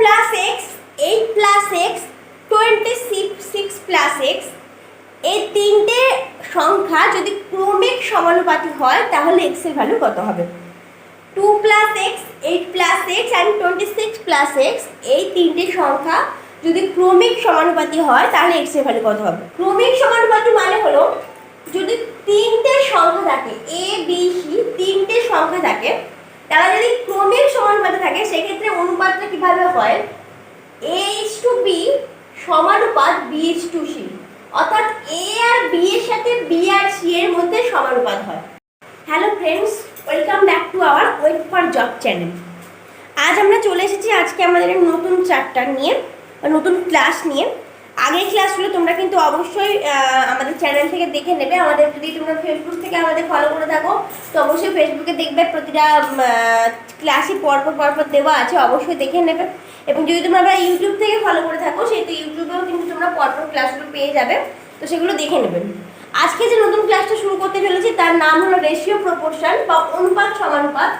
Plus x eight plus x twenty six plus x এই তিনটে সংখ্যা যদি ক্রমিক সমানুপাতি হয়, তাহলে এক্সের ভ্যালু কত হবে? Two plus x eight plus x and twenty six plus x এই তিনটে সংখ্যা যদি ক্রমিক সমানুপাতি হয়, তাহলে এক্সের ভ্যালু কত হবে? ক্রমিক সমানুপাতি মানে হলো, যদি তিনটে সংখ্যা থাকে এ বি সি তিনটে সংখ্যা থাকে তারা যদি ক্রমিক সমানুপাতে থাকে, সেক্ষেত্রে অনুপাতটা কীভাবে হয়? এ ইস টু বি সমানুপাত বি ইস টু সি অর্থাৎ এ আর বি এর সাথে বি আর সি এর মধ্যে সমানুপাত হয়। Hello friends welcome back to our wait for job channel আজ আমরা চলে এসেছি আজকে আমাদের নতুন চ্যাপ্টার নিয়ে, নতুন ক্লাস নিয়ে। আগের ক্লাসগুলো তোমরা কিন্তু অবশ্যই আমাদের চ্যানেল থেকে দেখে নেবে। আমাদের যদি তোমরা ফেসবুক থেকে আমাদের ফলো করে থাকো, তো অবশ্যই ফেসবুকে দেখবে, প্রতিটা ক্লাসই পরপর পরপর দেওয়া আছে, অবশ্যই দেখে নেবে। এবং যদি তোমরা আবার ইউটিউব থেকে ফলো করে থাকো, সেই তো ইউটিউবেও কিন্তু তোমরা পরপর ক্লাসগুলো পেয়ে যাবে। তো সেগুলো দেখে নেবে। আজকে যে নতুন ক্লাসটা শুরু করতে চলেছি, তার নাম হলো রেশিও প্রপোর্শন বা অনুপাত সমানুপাত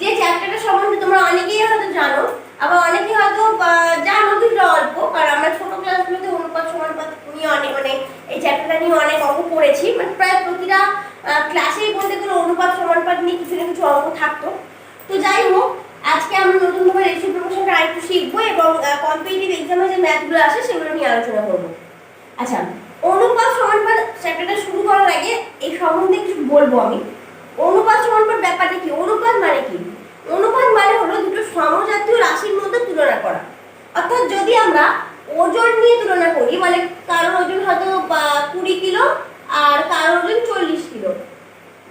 যে চ্যাপ্টারটা সম্বন্ধে তোমরা অনেকেই হয়তো জানো আবার অনেকে হয়তো জানো কিন্তু অল্প, কারণ আমরা ছোট ক্লাসগুলোতে অনুপাত, সমানুপাত নিয়ে অনেক মানে এই চ্যাপ্টারটা নিয়ে অনেক অঙ্ক পড়েছি মানে প্রায় প্রতিটা ক্লাসেই বলতে গেলে অনুপাত, সমানুপাত নিয়ে কিছু না কিছু অঙ্ক থাকতো। তো যাই হোক, আজকে আমরা নতুন নতুনভাবে রেশিও প্রপোর্শনটা আরেকটু শিখব এবং কম্পিটিটিভ এক্সামে যে ম্যাথগুলো আসে সেগুলো নিয়ে আলোচনা করব। আচ্ছা অনুপাত, সমানুপাত চ্যাপ্টারটা শুরু করার আগে এই সম্বন্ধে কিছু বলব আমি। অনুপাত, সমানুপাত ব্যাপারটা কি? অনুপাত মানে কি? অনুপাত মানে হলো দুটো সমজাতীয় রাশির মধ্যে তুলনা করা। অর্থাৎ যদি আমরা ওজন নিয়ে তুলনা করি মানে কারোর ওজন হয়তো কুড়ি কিলো আর কারোর ওজন চল্লিশ কিলো,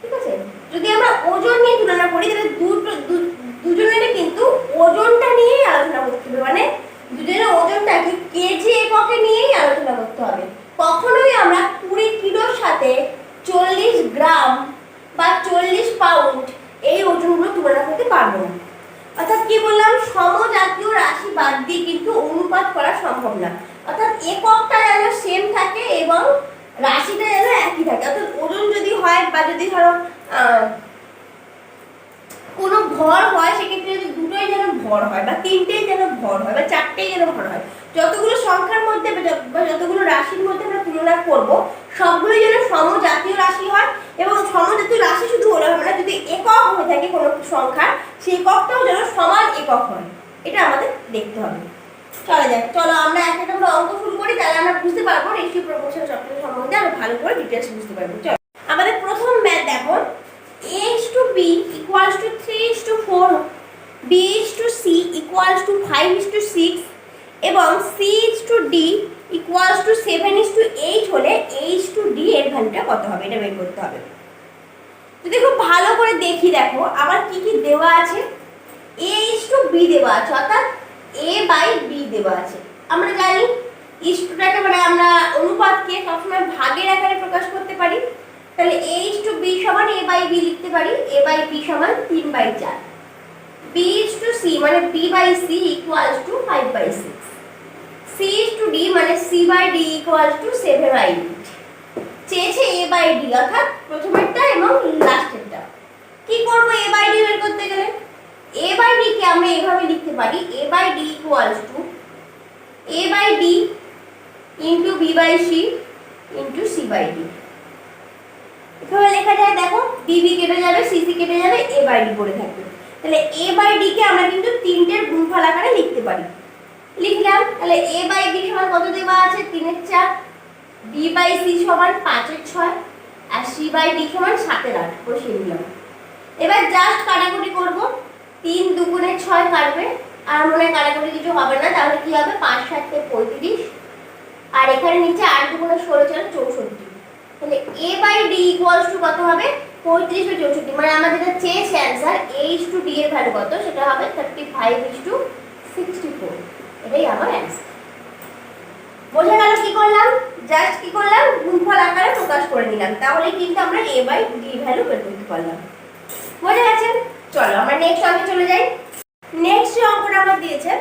ঠিক আছে? যদি আমরা ওজন নিয়ে তুলনা করি, তাহলে দুটো, দু- দুজনেরই কিন্তু ওজনটা নিয়েই আলোচনা করতে হবে। মানে দুজনের ওজনটাকে কেজি এককে নিয়েই আলোচনা করতে হবে। কখনোই আমরা কুড়ি কিলোর সাথে চল্লিশ গ্রাম বা চল্লিশ পাউন্ড এই ওজনগুলো তুলনা করতে পারব না। অর্থাৎ কি বললাম? সমজাতীয় রাশি বাদ দিয়ে কিন্তু অনুপাত করা সম্ভব না। অর্থাৎ এককটা যেন সেম থাকে এবং রাশিটা যেন একই থাকে। অর্থাৎ ওজন যদি হয় বা যদি ধরো কোনো ভর হয়, সেক্ষেত্রে যদি দুটোই যেন ভর হয় বা তিনটেই যেন ভর হয় বা চারটেই যেন ভর হয়, যতগুলো সংখ্যার মধ্যে বা যতগুলো রাশির মধ্যে আমরা তুলনা করব, সবগুলোই যেন সমজাতীয় রাশি হয় এবং সমজাতীয় রাশি শুধু হলে হবে না, যদি একক হয়ে থাকে কোনো সংখ্যা সেই এককটাও যেন সমান একক হয়। এটা আমাদের দেখতে হবে। চলো যাক, চলো আমরা এক একটা করে অঙ্ক শুরু করি, তাহলে আমরা বুঝতে পারব রেশিও প্রপোর্শন সবকিছু সম্বন্ধে আরও ভালো করে ডিটেলস বুঝতে পারব। চলো, আমাদের প্রথম ম্যাথ দেখো। Is to b equals to 3 is to 4 b is to c equals to 5 is to 6 এবং c is to d equals to 7 is to 8 হলে এইচ টু ডি এর ভ্যালুটা কত হবে? এটা বের করতে হবে। যদি খুব ভালো করে দেখি দেখো আমার কি কি দেওয়া আছে? A is to b দেওয়া আছে, অর্থাৎ a বাই b দেওয়া আছে। আমরা জানি ইস্টুটাকে মানে আমরা অনুপাতকে সবসময় ভাগের আকারে প্রকাশ করতে পারি। তাহলে a is to b সমান a বাই b লিখতে পারি, a বাই b সমান তিন বাই চার। B is to c মানে b by c equals to five by six c is to d মানে c by d equals to seven by eight চেয়েছে a by d অর্থাৎ প্রথমেরটা এবং লাস্টেরটা কি করব a বাই ডি বের করতে গেলে? A বাই d কে আমরা এভাবে লিখতে পারি a by d equals to a by d into b by c into c by d এভাবে লেখা যায়, দেখো ডিবি কেটে যাবে সিসি কেটে যাবে এ বাই ডি পড়ে থাকবে। তাহলে এ বাই ডি কে আমরা কিন্তু তিনটের গুণফল আকারে লিখতে পারি। লিখলাম, তাহলে এ বাই বি সমান কত দেওয়া আছে? তিনের চার। বি বাই সি সমান পাঁচের ছয় আর সি বাই ডি সমান সাতের আট। বসিয়ে দিলাম। এবার জাস্ট কাটাকুটি করব। তিন দুগুণে ছয় কাটবে। আর মনে কাটাকুটি কিছু হবে না, তাহলে কি হবে? পাঁচ সাতটে পঁয়ত্রিশ। আর এখানে নিচে আট দুগুণে ষোলো, চার, চৌষট্টি। তাহলে a by d equals to কত হবে? পঁয়ত্রিশ বাই চৌষট্টি। মানে আমরা যেটা চেয়েছি এ ইস টু ডি এর ভ্যালু কত? সেটা হবে thirty five is to sixty four এটাই আমার অ্যান্সার বোঝা গেল কি করলাম? জাস্ট কি করলাম? গুণফল আকারে প্রকাশ করে নিলাম। তাহলে কিন্তু আমরা এ বাই ডি ভ্যালু বের করতে পারলাম। বোঝা গেছে? চলো আমরা নেক্সট অঙ্কে চলে যাই। নেক্সট যে অঙ্কটা আমার দিয়েছে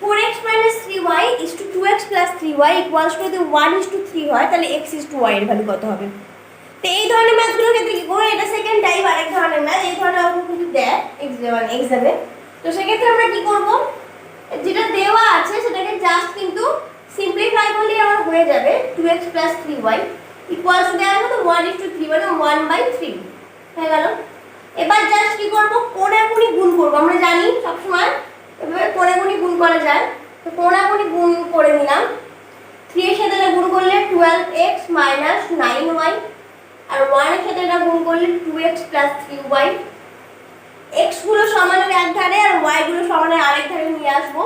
four x minus three y is to two x plus three y equals to যদি ওয়ান ইস টু থ্রি হয় তাহলে এক্স ইস টু ওয়াই এর ভ্যালু কত হবে? তো এই ধরনের ম্যাথগুলোর ক্ষেত্রে কি করব এটা সেকেন্ড টাইপ আরেক ধরনের ম্যাথ এই ধরনের অঙ্ক কিন্তু দেয় এক্সামে এক্সামে তো সেক্ষেত্রে আমরা কি করব? যেটা দেওয়া হয়ে যাবে two x plus three y equals দেওয়ার মতো ওয়ান ইস টু থ্রি মানে ওয়ান বাই থ্রি হয়ে গেল। এবার জাস্ট কি করব? কোনাকুনি গুণ করব। আমরা জানি সবসময় এভাবে কোনাকুনি গুণ করা যায়। তো কোনাকুনি গুণ করে নিলাম। থ্রি এর সাথে গুণ করলে twelve x minus nine y আর ওয়ানের সাথে এটা গুণ করলে two x plus three y এক্সগুলো সমানের এক ধারে আর ওয়াই গুলো সমানের আরেক ধারে নিয়ে আসব।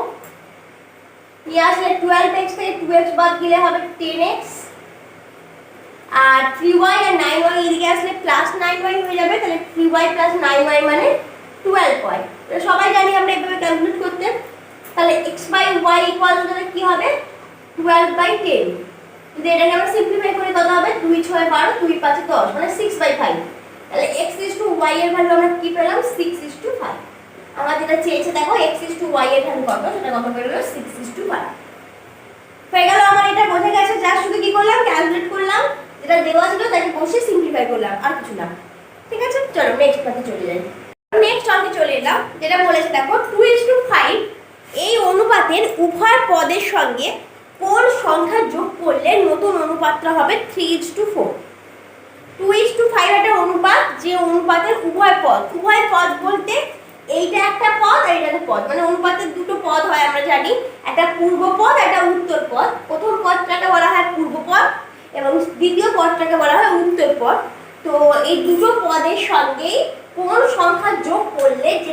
নিয়ে আসলে টুয়েলভ এক্স থেকে টু এক্স বাদ দিলে হবে টেন এক্স আর থ্রি ওয়াই আর নাইন ওয়াই এদিকে আসলে প্লাস নাইন ওয়াই হয়ে যাবে, তাহলে three y plus nine y মানে টুয়েলভ ওয়াই সবাই জানি আমরা এভাবে ক্যালকুলেট করতে। তাহলে এক্স বাই ওয়াই ইকুয়াল তাহলে কি হবে? টুয়েলভ বাই টেন যদি এটাকে আমরা সিম্পলিফাই করি কত হবে দুই ছয় বারো, দুই পাঁচে দশ মানে সিক্স বাই ফাইভ তাহলে এক্স ইস টু ওয়াই এর ভ্যালু আমরা কি পেলাম? সিক্স ইস টু ফাইভ আমার যেটা চেয়েছে, দেখো এক্স ইস টু ওয়াই এর ভ্যালু কত? সেটা কত বেরোলো সিক্স হয়ে গেল আমার এটা বোঝা গেছে যা শুধু কি করলাম? ক্যালকুলেট করলাম। যেটা দেওয়া ছিল তাকে বসে সিম্পলিফাই করলাম, আর কিছু না। ঠিক আছে? চলো নেক্সট পাতে চলে যাই। নেক্সট অঙ্কে চলে এলাম, যেটা বলেছে দেখো টু ইস টু ফাইভ এই অনুপাতের উভয় পদের সঙ্গে কোন সংখ্যা যোগ করলে নতুন অনুপাতটা হবে three is to four two is to five একটা অনুপাত, যে অনুপাতের উভয় পদ উভয় পদ বলতে এইটা একটা পদ আর এটা পদ। মানে অনুপাতের দুটো পদ হয় আমরা জানি। একটা পূর্ব পদ একটা উত্তর পদ। প্রথম পদটাকে বলা হয় পূর্ব পদ এবং দ্বিতীয় পদটাকে বলা হয় উত্তর পদ। তো এই দুটো পদের সঙ্গেই কোন সংখ্যা যোগ করলে যে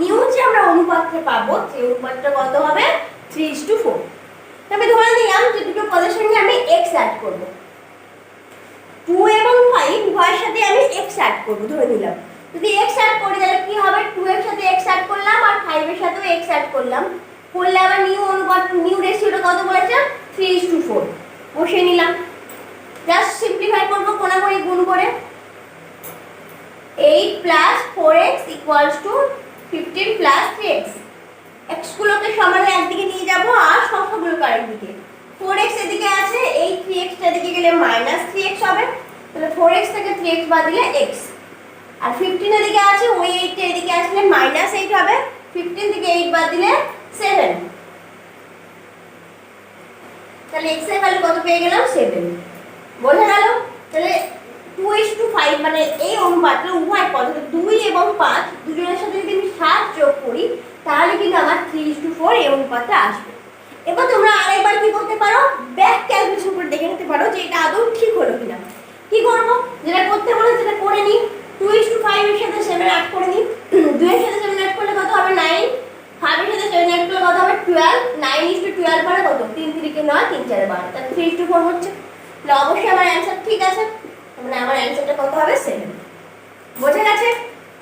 নিউ যে আমরা অনুপাতটা পাবো, সেই অনুপাতটা কত হবে? থ্রি ইস টু ফোর তবে ধরে নিলাম যে দুটো পদের সঙ্গে আমি এক্স অ্যাড করব। টু এবং ফাইভ উভয়ের সাথে আমি এক্স অ্যাড করব, ধরে নিলাম। যদি এক্স অ্যাড করি, তাহলে কি হবে? টু এর সাথে এক্স অ্যাড করলাম আর ফাইভের সাথেও এক্স অ্যাড করলাম। করলে আবার নিউ অনুপাত নিউ রেশিওটা কত বলেছে? থ্রি ইস টু ফোর বসিয়ে নিলাম। জাস্ট সিম্পলিফাই করব কোনাকুনি গুণ করে। Eight plus four x equals to fifteen plus three x এক্সগুলোকে সমানে একদিকে নিয়ে যাব আর সংখ্যাগুলোকে আরেকদিকে ফোর এক্স এদিকে আছে, এই থ্রি এক্সটা দিকে গেলে মাইনাস থ্রি এক্স হবে। তাহলে ফোর এক্স থেকে থ্রি এক্স বাদ দিলে এক্স আর ফিফটিন এদিকে আছে, ওই এইটটা এদিকে আসলে মাইনাস এইট হবে। ফিফটিন থেকে এইট বাদ দিলে সেভেন তাহলে এক্সের ভ্যালু কত পেয়ে গেলাম? সেভেন বোঝা গেল? তাহলে টু ইস টু ফাইভ মানে এই অনুপাতটা উভয় পদ দুই এবং পাঁচ, দুজনের সাথে যদি আমি সাত যোগ করি, তাহলে কিন্তু আমার থ্রি ইস টু ফোর এই অনুপাতটা আসবে। এবার তোমরা আরেকবার কি করতে পারো? ব্যাক ক্যালকুলেশন করে দেখে নিতে পারো যে এটা আদৌ ঠিক হলো কিনা। কি করব? যেটা করতে বলে সেটা করে নিই টু ইস টু ফাইভ এর সাথে সেভেন অ্যাড করে নিই দুইয়ের সাথে সেভেন অ্যাড করলে কত হবে নাইন ফাইভের সাথে সেভেন অ্যাড করলে কত হবে twelve nine is to twelve মানে কত? তিন তিরিকে নয়, তিন চারে বারো। তাহলে থ্রি টু ফোর হচ্ছে। তাহলে অবশ্যই আমার অ্যান্সার ঠিক আছে। মানে আমার অ্যান্সারটা কত হবে? সেভেন বোঝা গেছে?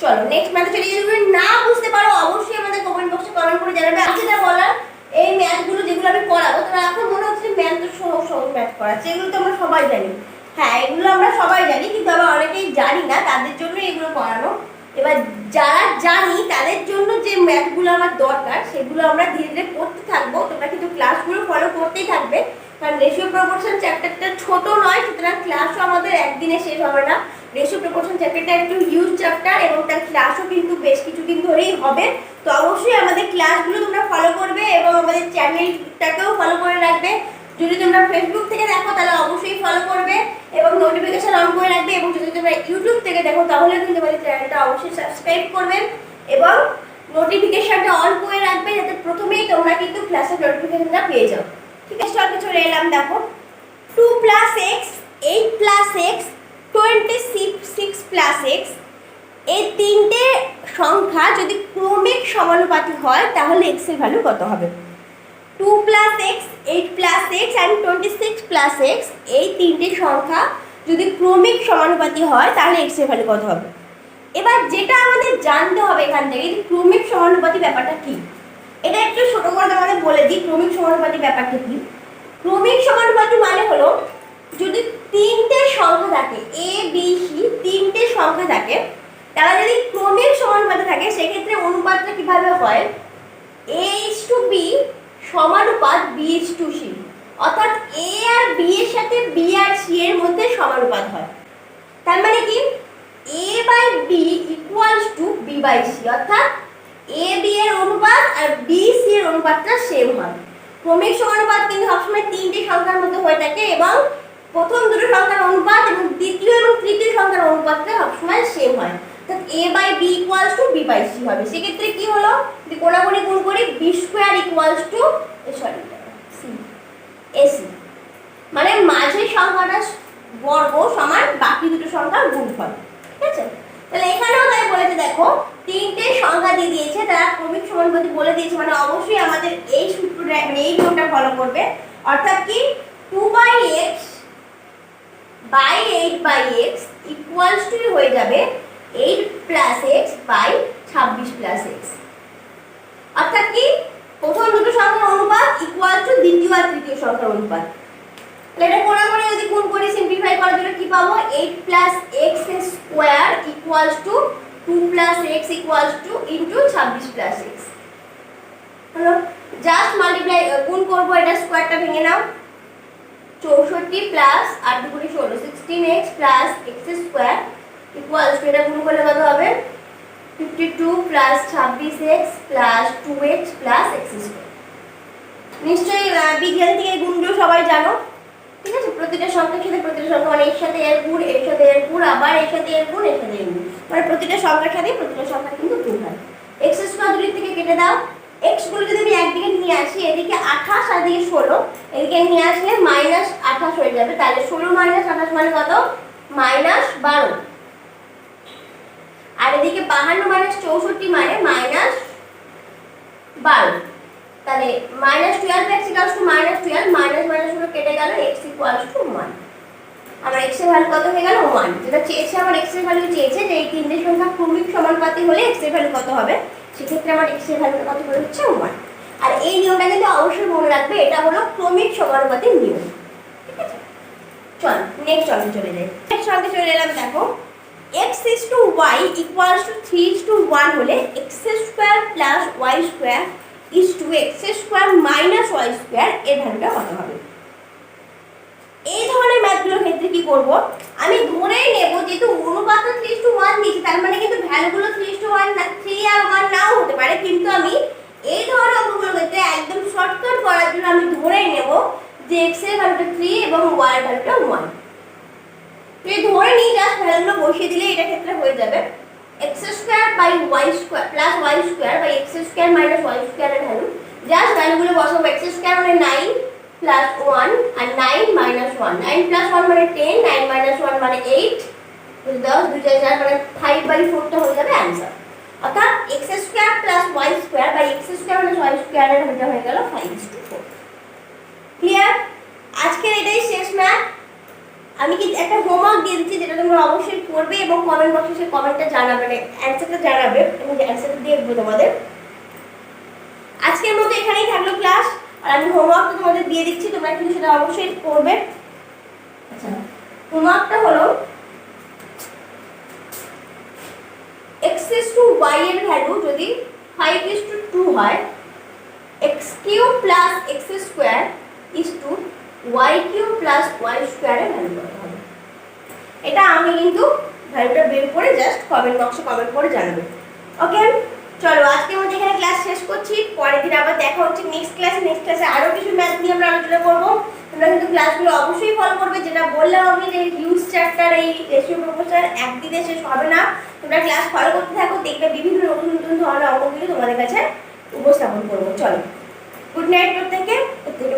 চলো নেক্সট ম্যাথে চলে যদি না বুঝতে পারো, অবশ্যই আমাদের কমেন্ট বক্সে কমেন্ট করে জানাবে। আজকে যা বলার, এই ম্যাথগুলো যেগুলো আমি পড়াবো তোমার এখন মনে হচ্ছে ম্যাথ তো সহজ সহজ ম্যাথ করাচ্ছে এগুলো তো আমরা সবাই জানি। হ্যাঁ এগুলো আমরা সবাই জানি, কিন্তু আবার অনেকেই জানি না, তাদের জন্য এগুলো পড়ানো। এবার যারা জানি তাদের জন্য যে ম্যাথগুলো আমার দরকার, সেগুলো আমরা ধীরে ধীরে পড়তে থাকব। তোমরা কিন্তু ক্লাসগুলো ফলো করতেই থাকবে। কারণ রেশিও প্রপোর্শন চ্যাপ্টারটা ছোট নয়, সুতরাং ক্লাসও আমাদের একদিনে শেষ হবে না। রেশিও প্রপোর্শন চ্যাপ্টারটা একটু হিউজ চ্যাপ্টার এবং তার ক্লাসও কিন্তু বেশ কিছুদিন ধরেই হবে। তো অবশ্যই আমাদের ক্লাসগুলো তোমরা ফলো করবে এবং আমাদের চ্যানেলটাকেও ফলো করে রাখবে। যদি তোমরা ফেসবুক থেকে দেখো, তাহলে অবশ্যই ফলো করবে এবং নোটিফিকেশন অন করে রাখবে এবং যদি তোমরা ইউটিউব থেকে দেখো, তাহলে কিন্তু আমাদের চ্যানেলটা অবশ্যই সাবস্ক্রাইব করবেন এবং নোটিফিকেশনটা অন করে রাখবে যাতে প্রথমেই তোমরা কিন্তু ক্লাসের নোটিফিকেশনটা পেয়ে যাও। ঠিক আছে চল চলে এলাম, দেখো। Two plus x eight plus x twenty six plus x এই তিনটে সংখ্যা যদি ক্রমিক সমানুপাতি হয়, তাহলে এক্সের ভ্যালু কত হবে? Two plus x eight plus x and twenty six plus x এই তিনটে সংখ্যা যদি ক্রমিক সমানুপাতি হয়, তাহলে এক্সের ভ্যালু কত হবে? এবার যেটা আমাদের জানতে হবে এখান থেকে, যে ক্রমিক সমানুপাতি ব্যাপারটা কি? এটা একটু ছোট করে তোমাদের বলে দিই, ক্রমিক সমানুপাতি ব্যাপারটা কি? ক্রমিক সমানুপাতি মানে হলো, যদি তিনটে সংখ্যা থাকে এ বি সি তিনটে সংখ্যা থাকে, তারা যদি ক্রমিক সমানুপাতে থাকে, সেক্ষেত্রে অনুপাতটা কীভাবে হয়? এ ইস টু বি সমানুপাত বি ইস টু সি অর্থাৎ এ আর বি এর সাথে বি আর সি এর মধ্যে সমানুপাত হয়। তার মানে কি? A by b equals to b by c. অর্থাৎ এ বি এর অনুপাত আর বি সি এর অনুপাতটা সেম হয়। ক্রমিক সমানুপাত কিন্তু সবসময় তিনটি সংখ্যার মধ্যে হয়ে থাকে এবং প্রথম দুটো সংখ্যার অনুপাত এবং দ্বিতীয় এবং তৃতীয় সংখ্যার অনুপাতটা সবসময় সেম হয়। A by b equals to b by c হবে। সেক্ষেত্রে কি হলো? যদি কোনাকুনি গুণ করি b square equals to sorry c a c মানে মাঝের সংখ্যাটা বর্গ সমান বাকি দুটো সংখ্যার গুণফল। ঠিক আছে? তাহলে এখানেও তাই বলেছে, দেখো, তিনটে সংখ্যা দিয়ে দিয়েছে, তারা ক্রমিক সমানুপাতি বলে দিয়েছে মানে অবশ্যই আমাদের এই সূত্রটা মানে এই নিয়মটা ফলো করবে। অর্থাৎ কি? Two by x, by eight by x equals to হয়ে যাবে এইট প্লাস এক্স বাই ছাব্বিশ প্লাস এক্স অর্থাৎ কি? প্রথম দুটো সংখ্যার অনুপাত ইকুয়াল টু দ্বিতীয় আর তৃতীয় সংখ্যার অনুপাত। এটা কোনা করে যদি গুণ সিম্পলিফাই করার জন্য কি পাবো? 8 plus x square equals to two plus x equals to into ছাব্বিশ প্লাস এক্স হলো জাস্ট মাল্টিপ্লাই গুণ করব এটা স্কোয়ারটা ভেঙে নাও। চৌষট্টি প্লাস আর দুপুরে ষোলো sixteen x plus x square equals এটা গুণ করলে কত হবে? ফিফটি টু প্লাস ছাব্বিশ x plus two x plus x square নিশ্চয়ই বিজ্ঞান থেকে এই গুণগুলো সবাই জানো। ঠিক আছে? প্রতিটা সংখ্যার সাথে প্রতিটা সংখ্যা মানে এর সাথে এর গুণ, এর সাথে এর গুণ, আবার এর সাথে এর গুণ, এর সাথে এর গুণ। মানে প্রতিটা সংখ্যার সাথে প্রতিটা সংখ্যা কিন্তু গুণ হয়। এক্স স্কোয়ার দুদিক থেকে কেটে দাও। এক্সগুলো যদি আমি একদিকে নিয়ে আসি, এদিকে আঠাশ আর এদিকে ষোলো, এদিকে নিয়ে আসলে মাইনাস আঠাশ হয়ে যাবে। তাহলে ষোলো মাইনাস আঠাশ মানে কত? মাইনাস বারো। আর এদিকে বাহান্ন মাইনাস চৌষট্টি মানে মাইনাস বারো। তাহলে minus twelve x equals to minus twelve minus মাইনাসগুলো কেটে গেল এক্স ইকুয়ালস টু ওয়ান আমার এক্সের ভ্যালু কত হয়ে গেল ওয়ান যেটা চেয়েছে আমার এক্সের ভ্যালু চেয়েছে যে এই তিনটে সংখ্যা ক্রমিক সমানুপাতি হলে এক্সের ভ্যালু কত হবে? সেক্ষেত্রে আমার এক্সের ভ্যালুটা কত করে হচ্ছে ওয়ান আর এই নিয়মটা কিন্তু অবশ্যই মনে রাখবে, এটা হলো ক্রমিক সমানুপাতির নিয়ম। ঠিক আছে? চল নেক্সট অঙ্কে চলে যাই। নেক্সট অঙ্কে চলে এলাম, দেখো। X is to y equals to 3 is to 1 হলে x square plus y square is to x square minus y square এর ভ্যালুটা কত হবে? এই ধরনের ম্যাথগুলোর ক্ষেত্রে কি করব? আমি ধরেই নেব যেহেতু অনুপাত থ্রি টু ওয়ান দিয়েছি, তার মানে কিন্তু ভ্যালুগুলো থ্রি টু ওয়ান না থ্রি আর ওয়ান নাও হতে পারে, কিন্তু আমি এই ধরনের অঙ্কগুলোর ক্ষেত্রে একদম শর্টকাট করার জন্য আমি ধরেই নেব যে এক্সের ভ্যালুটা থ্রি এবং ওয়াই এর ভ্যালুটা ওয়ান তুই ধরে নিই জাস্ট ভ্যালুগুলো বসিয়ে দিলে এটা ক্ষেত্রে হয়ে যাবে x square by y square plus y square by x square minus y স্কোয়ারের ভ্যালু জাস্ট ভ্যালুগুলো বসাবো এক্স স্কোয়ার মানে নাইন প্লাস ওয়ান আর nine minus one nine plus one মানে টেন নাইন মাইনাস ওয়ান মানে এইট দশ দুই চার চার মানে ফাইভ বাই ফোরটা হয়ে যাবে অ্যান্সার অর্থাৎ x square plus y square by x square মানে ওয়াই স্কোয়ারের ভ্যালুটা হয়ে গেল five is to four clear আজকের এটাই শেষ ম্যাথ আমি কিন্তু একটা হোমওয়ার্ক দিয়ে দিচ্ছি যেটা তোমরা অবশ্যই করবে এবং কমেন্ট বক্সে সেই কমেন্টটা জানাবে মানে অ্যান্সারটা জানাবে আমি অ্যান্সারটা দেখব তোমাদের। আজকের মতো এখানেই থাকল ক্লাস আর আমি হোমওয়ার্কটা তোমাদের দিয়ে দিচ্ছি, তোমরা কিন্তু সেটা অবশ্যই করবে আচ্ছা হোমওয়ার্কটা হলো এক্স ইস টু ওয়াই এর ভ্যালু যদি ফাইভ ইস টু টু হয় x cube plus x square is to y cube plus y স্কোয়ারের ভ্যালু কত হবে? এটা আমি কিন্তু ভ্যালুটা বের করে জাস্ট কমেন্ট বক্সে কমেন্ট করে জানাবে। ওকে চলো আজকের মধ্যে এখানে ক্লাস শেষ করছি। পরের দিন আবার দেখা হচ্ছে নেক্সট ক্লাসে নেক্সট ক্লাসে আরও কিছু ম্যাথ নিয়ে আমরা আলোচনা করব। তোমরা কিন্তু ক্লাসগুলো অবশ্যই ফলো করবে। যেটা বললাম আমি যে হিউজ চ্যাপ্টার এই রেশিও প্রপোজার একদিনে শেষ হবে না। তোমরা ক্লাস ফলো করতে থাকো, দেখবে বিভিন্ন নতুন নতুন ধরনের অঙ্কগুলো তোমাদের কাছে উপস্থাপন করব। চলো গুড নাইট প্রত্যেকে প্রত্যেকে